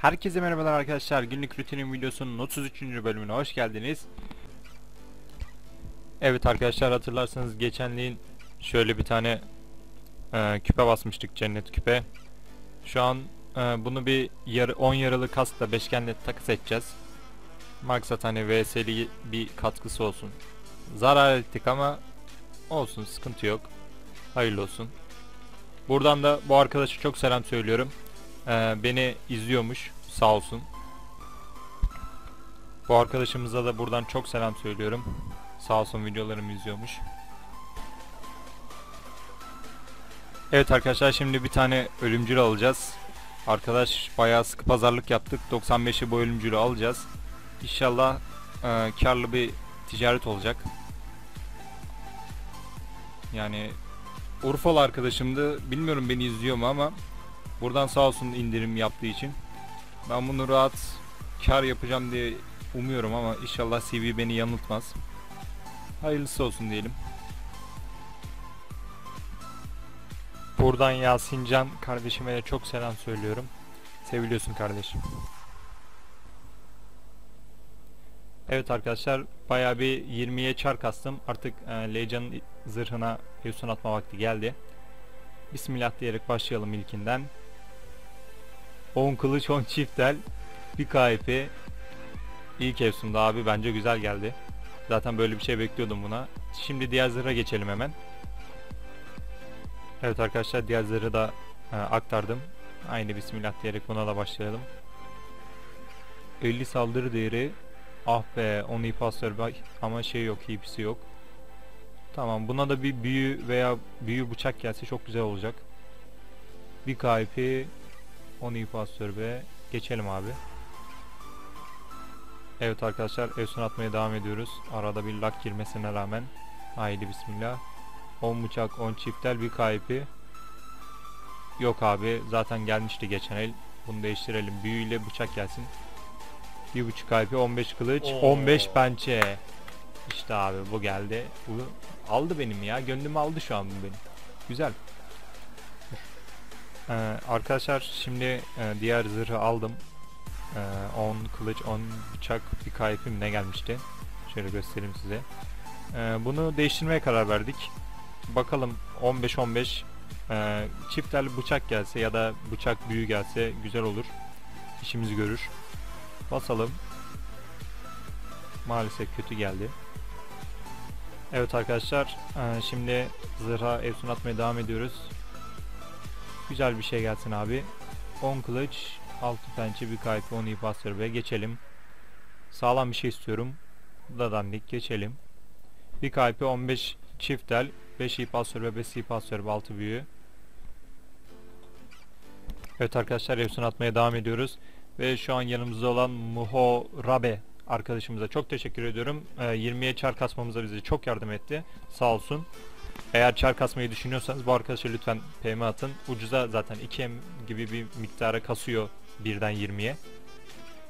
Herkese merhabalar arkadaşlar. Günlük rutinin videosunun 33. bölümüne hoş geldiniz. Evet arkadaşlar hatırlarsanız geçenliğin şöyle bir tane e, küpe basmıştık cennet küpe. Şu an e, bunu bir yarı, 10 yaralı kaskla beşgenle takas edeceğiz. Maksat hani VS'li bir katkısı olsun. Zarar ettik ama olsun sıkıntı yok. Hayırlı olsun. Buradan da bu arkadaşa çok selam söylüyorum. Ee, beni izliyormuş sağ olsun. Bu arkadaşımıza da buradan çok selam söylüyorum. Sağ olsun videolarımı izliyormuş. Evet arkadaşlar şimdi bir tane ölümcül alacağız. Arkadaş bayağı sıkı pazarlık yaptık. 95'i bu ölümcülü alacağız. İnşallah e, karlı bir ticaret olacak. Yani Urfalı arkadaşımdı. Bilmiyorum beni izliyor mu ama Buradan sağ olsun indirim yaptığı için. Ben bunu rahat kar yapacağım diye umuyorum ama inşallah CV beni yanıltmaz. Hayırlısı olsun diyelim. Buradan Yasin Can kardeşime de çok selam söylüyorum. Seviliyorsun kardeşim. Evet arkadaşlar bayağı bir 20'ye çar kastım. Artık e, Lecan'ın zırhına Yusun atma vakti geldi. Bismillah diyerek başlayalım ilkinden. 10 kılıç 10 çiftel bir KP ilk Efsun'da abi bence güzel geldi. Zaten böyle bir şey bekliyordum buna. Şimdi diğer zırha geçelim hemen. Evet arkadaşlar diğer zırhı da e, aktardım. Aynı bismillah diyerek buna da başlayalım. 50 saldırı değeri ah be onu ipasör bay ama şey yok hipsi yok. Tamam buna da bir büyü veya büyü bıçak gelse çok güzel olacak. Bir KP 10 ipasör ve geçelim abi. Evet arkadaşlar Efsun atmaya devam ediyoruz. Arada bir lak girmesine rağmen. Haydi bismillah. 10 bıçak 10 çiftel bir KP. Yok abi zaten gelmişti geçen el. Bunu değiştirelim. Büyüyle bıçak gelsin. 1.5 KP 15 kılıç Oo. 15 pençe. İşte abi bu geldi. Bu aldı benim ya. Gönlümü aldı şu an bu benim. Güzel. Ee, arkadaşlar şimdi e, diğer zırhı aldım. Ee, 10 kılıç, 10 bıçak bir kayıpım ne gelmişti. Şöyle göstereyim size. Ee, bunu değiştirmeye karar verdik. Bakalım 15-15 e, çiftlerli bıçak gelse ya da bıçak büyü gelse güzel olur. İşimizi görür. Basalım. Maalesef kötü geldi. Evet arkadaşlar e, şimdi zırha efsun atmaya devam ediyoruz. Güzel bir şey gelsin abi. 10 kılıç, 6 pençe, bir kayıp, 10 ip asır ve geçelim. Sağlam bir şey istiyorum. Bu geçelim. Bir kayıp, 15 çiftel, 5 ip asır ve 5 ip asır, 6 büyü. Evet arkadaşlar Efsun atmaya devam ediyoruz. Ve şu an yanımızda olan Muho Rabe arkadaşımıza çok teşekkür ediyorum. Ee, 20'ye çar kasmamıza bize çok yardım etti. Sağ olsun. Eğer çar kasmayı düşünüyorsanız bu arkadaşa lütfen PM atın. Ucuza zaten 2M gibi bir miktara kasıyor birden 20'ye.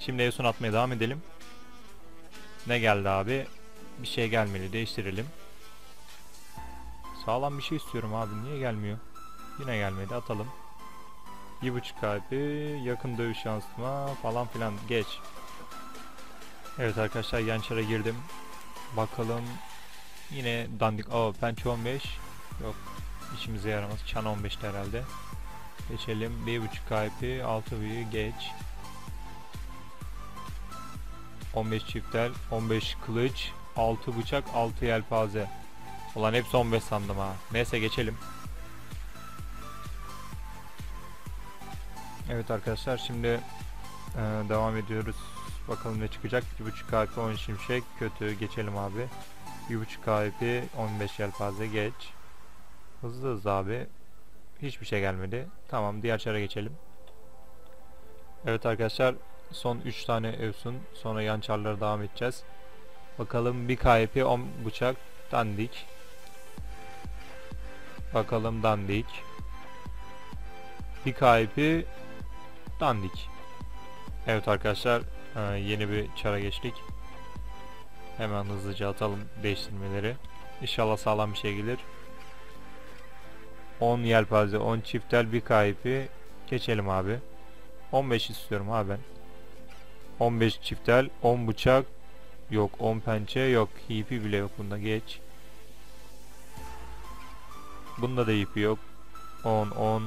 Şimdi Eosun atmaya devam edelim. Ne geldi abi? Bir şey gelmeli. Değiştirelim. Sağlam bir şey istiyorum abi. Niye gelmiyor? Yine gelmedi. Atalım. 1.5 kalbi, yakın dövüş yansıtma falan filan. Geç. Evet arkadaşlar yançara girdim. Bakalım Yine dandik. Aa pençe 15. Yok. işimize yaramaz. Çan 15'te herhalde. Geçelim. 1.5 KP. 6 büyü geç. 15 çiftel. 15 kılıç. 6 bıçak. 6 yelpaze. Ulan hepsi 15 sandım ha. Neyse geçelim. Evet arkadaşlar şimdi e, devam ediyoruz. Bakalım ne çıkacak. 2.5 KP 10 şimşek. Kötü. Geçelim abi. 1.5 KP 15 yelpaze geç. Hızlı hızlı abi. Hiçbir şey gelmedi. Tamam diğer çara geçelim. Evet arkadaşlar son 3 tane evsun. Sonra yan çarlara devam edeceğiz. Bakalım bir KP 10 bıçak dandik. Bakalım dandik. Bir KP dandik. Evet arkadaşlar e, yeni bir çara geçtik. Hemen hızlıca atalım değiştirmeleri. İnşallah sağlam bir şey gelir. 10 yelpaze, 10 çiftel, bir kayıpı. Geçelim abi. 15 istiyorum abi ben. 15 çiftel, 10 bıçak, yok 10 pençe, yok hipi bile yok bunda geç. Bunda da hipi yok. 10, 10,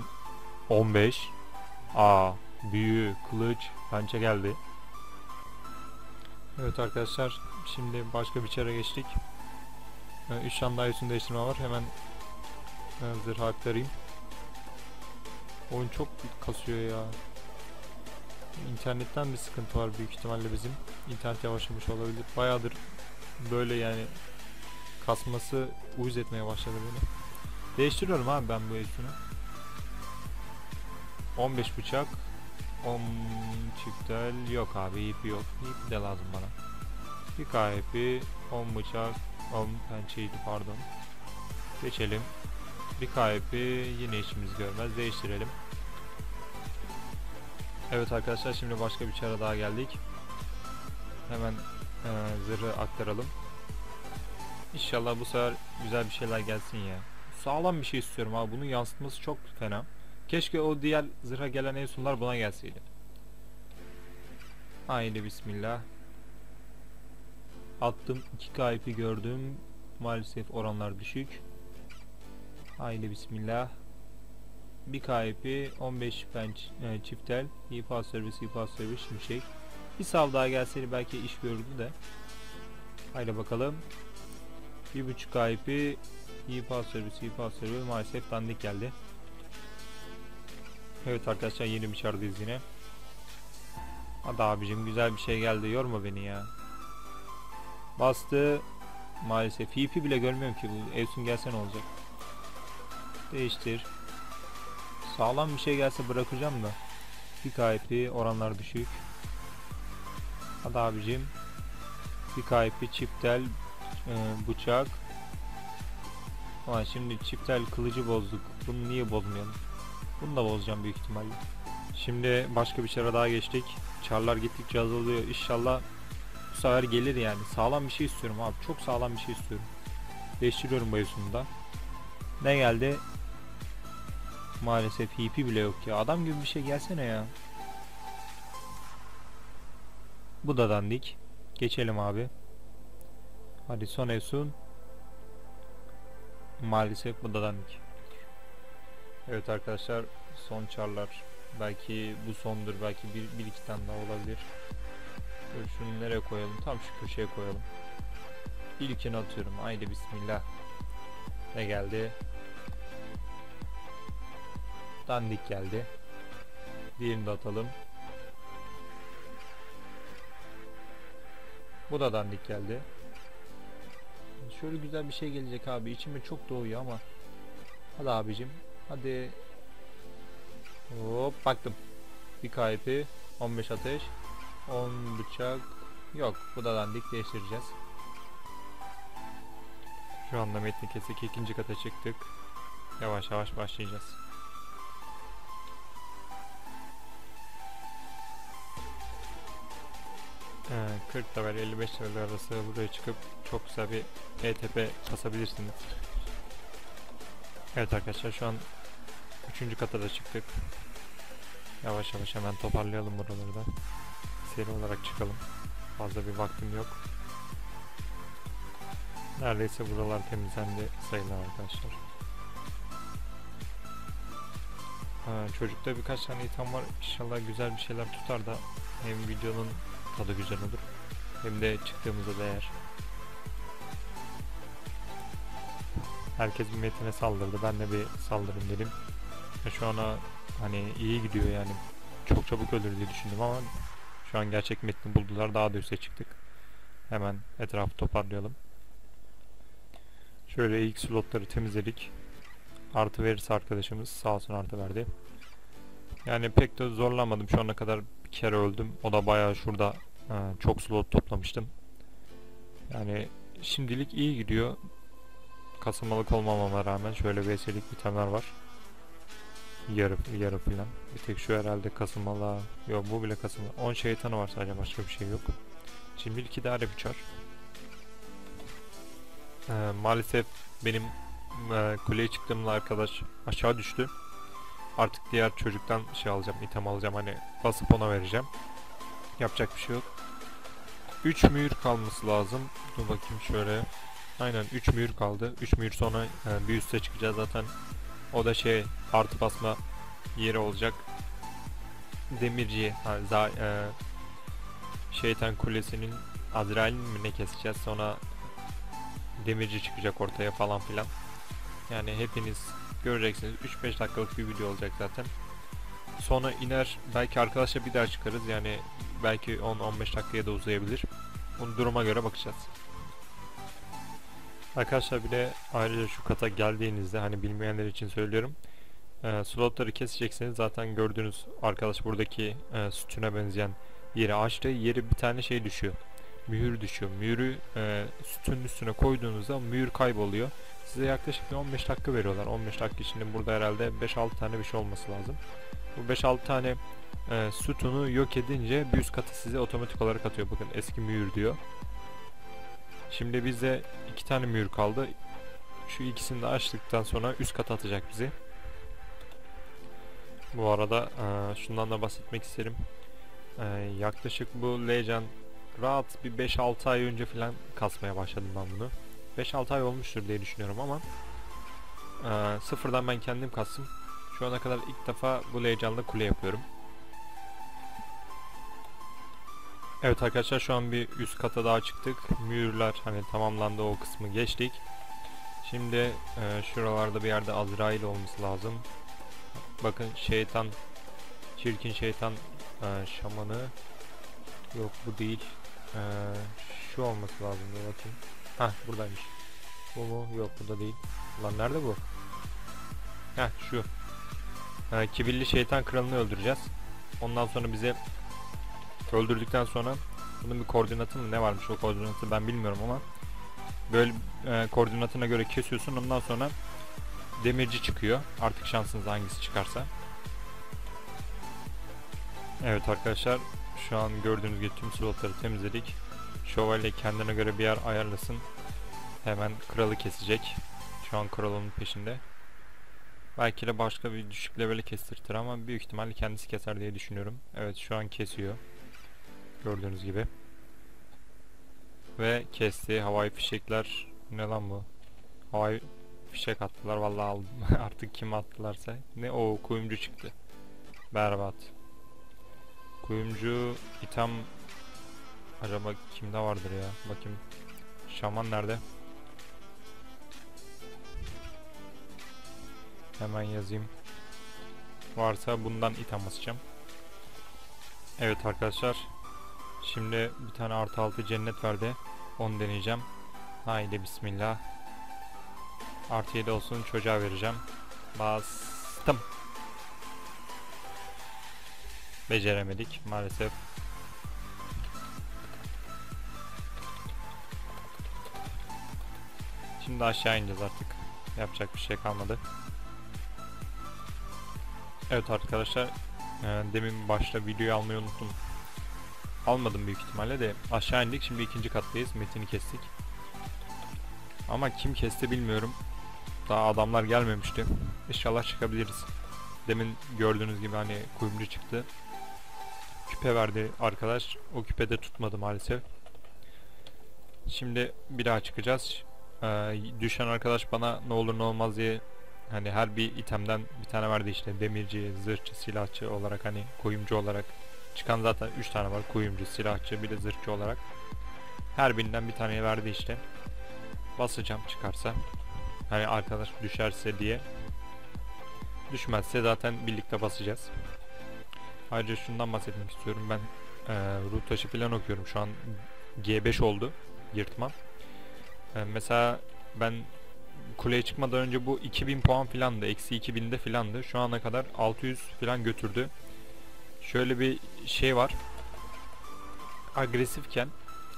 15. Aa, büyü, kılıç, pençe geldi. Evet arkadaşlar, şimdi başka bir çare geçtik. 3 tane daha üstünü değiştirme var. Hemen e, zırh aktarayım. Oyun çok kasıyor ya. İnternetten bir sıkıntı var büyük ihtimalle bizim. İnternet yavaşlamış olabilir. Bayağıdır böyle yani kasması uyuz etmeye başladı beni. Değiştiriyorum abi ben bu üstünü. 15 bıçak 10 çiftel yok abi ipi yok. İpi de lazım bana. Bir KP 10 bıçak 10 pençeydi pardon. Geçelim. Bir KP yine işimiz görmez. Değiştirelim. Evet arkadaşlar şimdi başka bir çare daha geldik. Hemen e, zırhı aktaralım. İnşallah bu sefer güzel bir şeyler gelsin ya. Sağlam bir şey istiyorum abi. Bunun yansıtması çok fena. Keşke o diğer zırha gelen ensunlar buna gelseydi. Haydi bismillah. Attım 2 kayıpı gördüm. Maalesef oranlar düşük. Haydi bismillah. Bir kayıpı 15 bench e, çiftel. İfa servis, İfa servis şimşek. Bir sav daha gelseydi belki iş görürdü de. Haydi bakalım. Bir buçuk kayıpı İfa servis, İfa servis maalesef dandik geldi. Evet arkadaşlar yeni bir çardayız yine. Hadi abicim güzel bir şey geldi yorma beni ya. Bastı. Maalesef FP bile görmüyorum ki bu. Evsun gelse ne olacak? Değiştir. Sağlam bir şey gelse bırakacağım da. Bir KP oranlar düşük. Hadi abicim. Bir KP çiftel e, bıçak. Ama şimdi çiftel kılıcı bozduk. Bunu niye bozmayalım? Bunu da bozacağım büyük ihtimalle. Şimdi başka bir çare daha geçtik. Çarlar gittikçe azalıyor. İnşallah bu sefer gelir yani. Sağlam bir şey istiyorum abi. Çok sağlam bir şey istiyorum. Değiştiriyorum bayısını da. Ne geldi? Maalesef HP bile yok ya. Adam gibi bir şey gelsene ya. Bu da dandik. Geçelim abi. Hadi son Efsun. Maalesef bu da dandik. Evet arkadaşlar son çarlar. Belki bu sondur. Belki bir, bir iki tane daha olabilir. Şunu nereye koyalım? Tam şu köşeye koyalım. İlkini atıyorum. Haydi bismillah. Ne geldi? Dandik geldi. Diğerini de atalım. Bu da dandik geldi. Şöyle güzel bir şey gelecek abi. İçime çok doğuyor ama. Hadi abicim. Hadi. Hop baktım. Bir kayıpı. 15 ateş. 10 bıçak. Yok. Bu da dandik. Değiştireceğiz. Şu anda metni kesik ikinci kata çıktık. Yavaş yavaş başlayacağız. Ee, 40 level 55 level arası buraya çıkıp çok güzel bir ETP kasabilirsiniz. Evet arkadaşlar şu an 3. kata da çıktık. Yavaş yavaş hemen toparlayalım buraları da. Seri olarak çıkalım. Fazla bir vaktim yok. Neredeyse buralar temizlendi sayılır arkadaşlar. Ha, çocukta birkaç tane item var. İnşallah güzel bir şeyler tutar da hem videonun tadı güzel olur. Hem de çıktığımızda değer. Herkes bir metine saldırdı. Ben de bir saldırayım dedim. Şu ana hani iyi gidiyor yani. Çok çabuk ölür diye düşündüm ama şu an gerçek metni buldular. Daha da üste çıktık. Hemen etrafı toparlayalım. Şöyle ilk slotları temizledik. Artı verirse arkadaşımız sağ olsun artı verdi. Yani pek de zorlamadım. Şu ana kadar bir kere öldüm. O da bayağı şurada e, çok slot toplamıştım. Yani şimdilik iyi gidiyor. Kasımalık olmamama rağmen şöyle VS'lik bitenler var. Yarı, yarı filan. Bir tek şu herhalde kasımalı. Yok bu bile kasımalı. 10 şeytanı var sadece başka bir şey yok. İdare bir çar. Ee, maalesef benim e, kuleye çıktığımda arkadaş aşağı düştü. Artık diğer çocuktan şey alacağım, item alacağım hani basıp ona vereceğim. Yapacak bir şey yok. 3 mühür kalması lazım. Dur bakayım şöyle. Aynen 3 mühür kaldı. 3 mühür sonra e, bir üste çıkacağız zaten. O da şey artı basma yeri olacak. Demirci, ha, za, e, şeytan kulesinin Azrail'in mi ne keseceğiz sonra demirci çıkacak ortaya falan filan. Yani hepiniz göreceksiniz. 3-5 dakikalık bir video olacak zaten. Sonra iner belki arkadaşla bir daha çıkarız yani belki 10-15 dakikaya da uzayabilir. Bunu duruma göre bakacağız. Arkadaşlar bir de ayrıca şu kata geldiğinizde hani bilmeyenler için söylüyorum. E, slotları keseceksiniz zaten gördüğünüz arkadaş buradaki e, sütuna benzeyen yeri açtı. Yeri bir tane şey düşüyor. Mühür düşüyor. Mühürü e, sütünün üstüne koyduğunuzda mühür kayboluyor. Size yaklaşık bir 15 dakika veriyorlar. 15 dakika içinde burada herhalde 5-6 tane bir şey olması lazım. Bu 5-6 tane e, sütunu yok edince bir üst katı size otomatik olarak atıyor. Bakın eski mühür diyor. Şimdi bize iki tane mühür kaldı. Şu ikisini de açtıktan sonra üst kata atacak bizi. Bu arada e, şundan da bahsetmek isterim. E, yaklaşık bu Legend rahat bir 5-6 ay önce falan kasmaya başladım ben bunu. 5-6 ay olmuştur diye düşünüyorum ama e, sıfırdan ben kendim kastım. Şu ana kadar ilk defa bu Legend'da kule yapıyorum. Evet arkadaşlar şu an bir üst kata daha çıktık. Mühürler hani tamamlandı o kısmı geçtik. Şimdi e, şuralarda bir yerde Azrail olması lazım. Bakın şeytan çirkin şeytan e, şamanı yok bu değil. E, şu olması lazım bir bakayım. Hah buradaymış. Bu mu? Yok bu da değil. Lan nerede bu? Heh şu. E, kibirli şeytan kralını öldüreceğiz. Ondan sonra bize öldürdükten sonra bunun bir koordinatı mı ne varmış o koordinatı ben bilmiyorum ama böyle e, koordinatına göre kesiyorsun ondan sonra demirci çıkıyor. Artık şansınız hangisi çıkarsa. Evet arkadaşlar şu an gördüğünüz gibi tüm slotları temizledik. Şövalye kendine göre bir yer ayarlasın. Hemen kralı kesecek. Şu an kralın peşinde. Belki de başka bir düşük leveli kestirtir ama büyük ihtimalle kendisi keser diye düşünüyorum. Evet şu an kesiyor gördüğünüz gibi. Ve kesti. Havai fişekler ne lan bu? Havai fişek attılar. Vallahi aldım. Artık kim attılarsa. Ne? O kuyumcu çıktı. Berbat. Kuyumcu itam acaba kimde vardır ya? Bakayım. Şaman nerede? Hemen yazayım. Varsa bundan itam basacağım evet arkadaşlar Şimdi bir tane artı altı cennet verdi. Onu deneyeceğim. Haydi bismillah. Artı 7 olsun çocuğa vereceğim. Bastım. Beceremedik maalesef. Şimdi aşağı ineceğiz artık. Yapacak bir şey kalmadı. Evet arkadaşlar. Demin başta videoyu almayı unuttum. Almadım büyük ihtimalle de aşağı indik. Şimdi ikinci kattayız. Metini kestik. Ama kim kesti bilmiyorum. Daha adamlar gelmemişti. İnşallah çıkabiliriz. Demin gördüğünüz gibi hani kuyumcu çıktı. Küpe verdi arkadaş. O küpede tutmadı maalesef. Şimdi bir daha çıkacağız. Ee, düşen arkadaş bana ne olur ne olmaz diye hani her bir itemden bir tane verdi işte. Demirci, zırhçı, silahçı olarak hani kuyumcu olarak Çıkan zaten 3 tane var. Kuyumcu, silahçı, bir de zırhçı olarak. Her birinden bir tane verdi işte. Basacağım çıkarsa. Hani arkadaş düşerse diye. Düşmezse zaten birlikte basacağız. Ayrıca şundan bahsetmek istiyorum. Ben e, ruh taşı falan okuyorum. Şu an G5 oldu yırtma. E, mesela ben kuleye çıkmadan önce bu 2000 puan filandı. Eksi 2000'de filandı. Şu ana kadar 600 filan götürdü şöyle bir şey var. Agresifken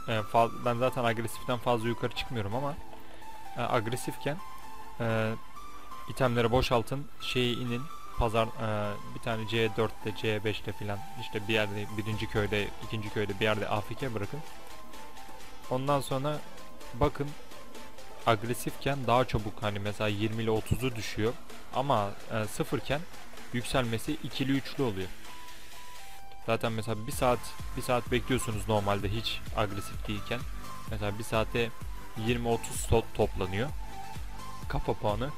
e, ben zaten agresiften fazla yukarı çıkmıyorum ama e, agresifken e, itemleri boşaltın şeyi inin pazar e, bir tane C4'te C5'te filan işte bir yerde birinci köyde ikinci köyde bir yerde AFK bırakın ondan sonra bakın agresifken daha çabuk hani mesela 20 ile 30'u düşüyor. Ama sıfırken yükselmesi ikili üçlü oluyor. Zaten mesela bir saat bir saat bekliyorsunuz normalde hiç agresif değilken. Mesela bir saate 20-30 slot toplanıyor. Kafa puanı.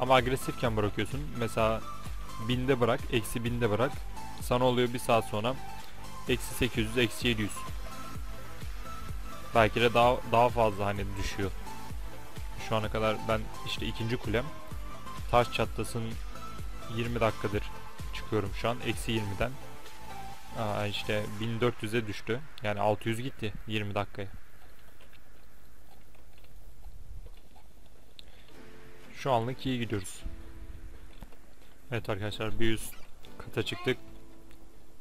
Ama agresifken bırakıyorsun. Mesela binde bırak, eksi binde bırak. Sana oluyor bir saat sonra eksi 800, eksi 700. Belki de daha daha fazla hani düşüyor. Şu ana kadar ben işte ikinci kulem taş çatlasın 20 dakikadır çıkıyorum şu an eksi 20'den. Aa işte 1400'e düştü. Yani 600 gitti 20 dakikaya. Şu anlık iyi gidiyoruz. Evet arkadaşlar bir üst kata çıktık.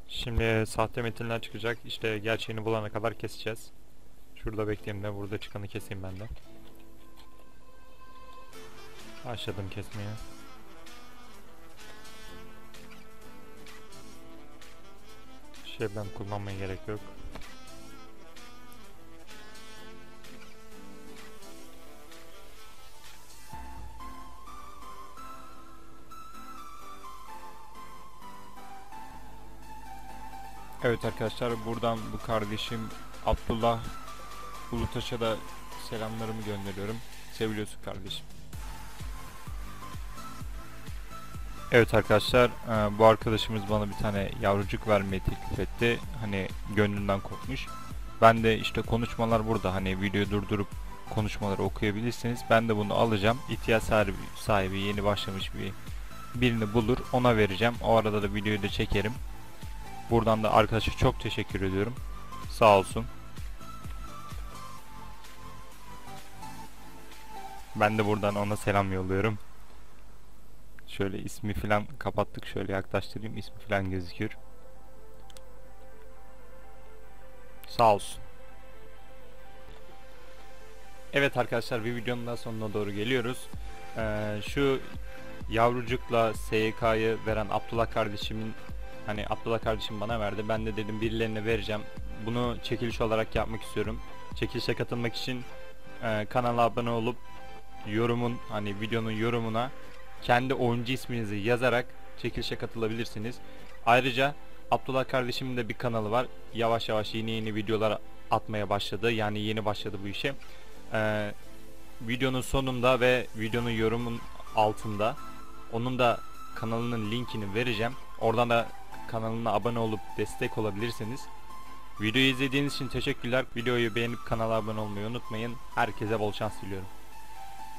Şimdi sahte metinler çıkacak. İşte gerçeğini bulana kadar keseceğiz. Şurada bekleyeyim de burada çıkanı keseyim ben de. Başladım kesmeye. Şebnem kullanmaya gerek yok. Evet arkadaşlar buradan bu kardeşim Abdullah Ulutaş'a da selamlarımı gönderiyorum. Seviliyorsun kardeşim. Evet arkadaşlar e, bu arkadaşımız bana bir tane yavrucuk vermeyi teklif etti. Hani gönlünden kopmuş. Ben de işte konuşmalar burada hani videoyu durdurup konuşmaları okuyabilirsiniz. Ben de bunu alacağım. İhtiyaç sahibi, sahibi yeni başlamış bir birini bulur ona vereceğim. O arada da videoyu da çekerim. Buradan da arkadaşa çok teşekkür ediyorum. Sağ olsun. Ben de buradan ona selam yolluyorum. Şöyle ismi filan kapattık. Şöyle yaklaştırayım. ismi filan gözüküyor. Sağ olsun. Evet arkadaşlar bir videonun daha sonuna doğru geliyoruz. Ee, şu yavrucukla SYK'yı veren Abdullah kardeşimin hani Abdullah kardeşim bana verdi. Ben de dedim birilerine vereceğim. Bunu çekiliş olarak yapmak istiyorum. Çekilişe katılmak için e, kanala abone olup yorumun hani videonun yorumuna kendi oyuncu isminizi yazarak çekilişe katılabilirsiniz. Ayrıca Abdullah kardeşimin de bir kanalı var. Yavaş yavaş yeni yeni videolar atmaya başladı. Yani yeni başladı bu işe. Ee, videonun sonunda ve videonun yorumun altında onun da kanalının linkini vereceğim. Oradan da kanalına abone olup destek olabilirsiniz. Videoyu izlediğiniz için teşekkürler. Videoyu beğenip kanala abone olmayı unutmayın. Herkese bol şans diliyorum.